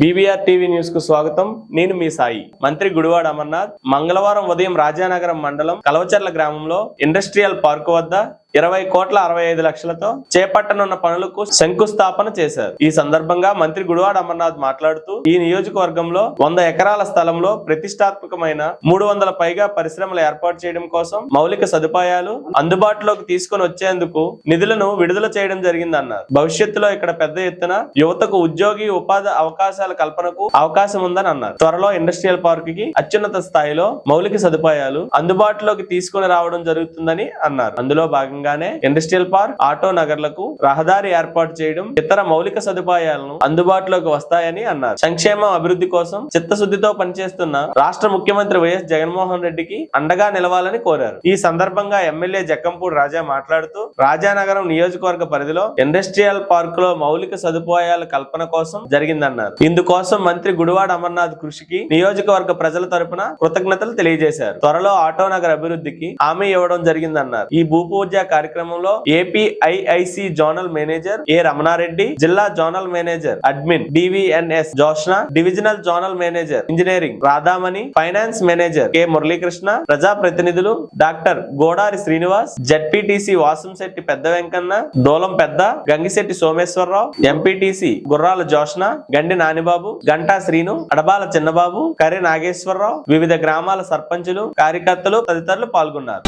BBR TV న్యూస్కు స్వాగతం. నేను మీ సాయి. మంత్రి గుడివాడ అమర్నాథ్. మంగళవారం ఉదయం రాజానగరం మండలం కలవచర్ల గ్రామంలో ఇండస్ట్రియల్ పార్కు వద్ద ఇరవై కోట్ల అరవై ఐదు లక్షలతో చేపట్టనున్న పనులకు శంకుస్థాపన చేశారు. ఈ సందర్భంగా మంత్రి గుడివాడ అమర్నాథ్ మాట్లాడుతూ ఈ నియోజకవర్గంలో వంద ఎకరాల స్థలంలో ప్రతిష్టాత్మకమైన మూడు వందల పైగా పరిశ్రమలు ఏర్పాటు చేయడం కోసం మౌలిక సదుపాయాలు అందుబాటులోకి తీసుకొని వచ్చేందుకు నిధులను విడుదల చేయడం జరిగిందన్నారు. భవిష్యత్తులో ఇక్కడ పెద్ద ఎత్తున యువతకు ఉద్యోగి ఉపాధి అవకాశాల కల్పనకు అవకాశం ఉందని అన్నారు. త్వరలో ఇండస్ట్రియల్ పార్క్కి అత్యున్నత స్థాయిలో మౌలిక సదుపాయాలు అందుబాటులోకి తీసుకొని రావడం జరుగుతుందని అన్నారు. అందులో భాగంగా భాగంగానే ఇండస్ట్రియల్ పార్క్ ఆటో నగర్లకు రహదారి ఏర్పాటు చేయడం ఇతర మౌలిక సదుపాయాలను అందుబాటులోకి వస్తాయని అన్నారు. సంక్షేమ అభివృద్ధి కోసం చిత్తశుద్ధితో పనిచేస్తున్న రాష్ట్ర ముఖ్యమంత్రి వైఎస్ జగన్మోహన్ రెడ్డికి అండగా నిలవాలని కోరారు. ఈ సందర్భంగా ఎమ్మెల్యే జక్కంపూడి రాజా మాట్లాడుతూ రాజానగరం నియోజకవర్గ పరిధిలో ఇండస్ట్రియల్ పార్క్లో మౌలిక సదుపాయాల కల్పన కోసం జరిగిందన్నారు. ఇందుకోసం మంత్రి గుడివాడ అమర్నాథ్ కృషికి నియోజకవర్గ ప్రజల తరపున కృతజ్ఞతలు తెలియజేశారు. త్వరలో ఆటో నగర్ అభివృద్ధికి హామీ ఇవ్వడం జరిగిందన్నారు. ఈ భూపూజ కార్యక్రమంలో APIIC zonal manager A Ramanareddy జిల్లా zonal manager admin DVNS Jyoshna divisional zonal manager engineering Radhamani finance manager K Muralikrishna ప్రజా ప్రతినిధులు డాక్టర్ గోడారి శ్రీనివాస్ జడ్పీటీసీ వాసంశెట్టి పెద్ద వెంకన్న దూలం పెద్ద గంగిశెట్టి సోమేశ్వరరావు ఎంపీటీసీ గుర్రాల జోష్న గండి నానిబాబు గంటా శ్రీను అడబాల చిన్నబాబు కరి నాగేశ్వరరావు వివిధ గ్రామాల సర్పంచులు కార్యకర్తలు తదితరులు పాల్గొన్నారు.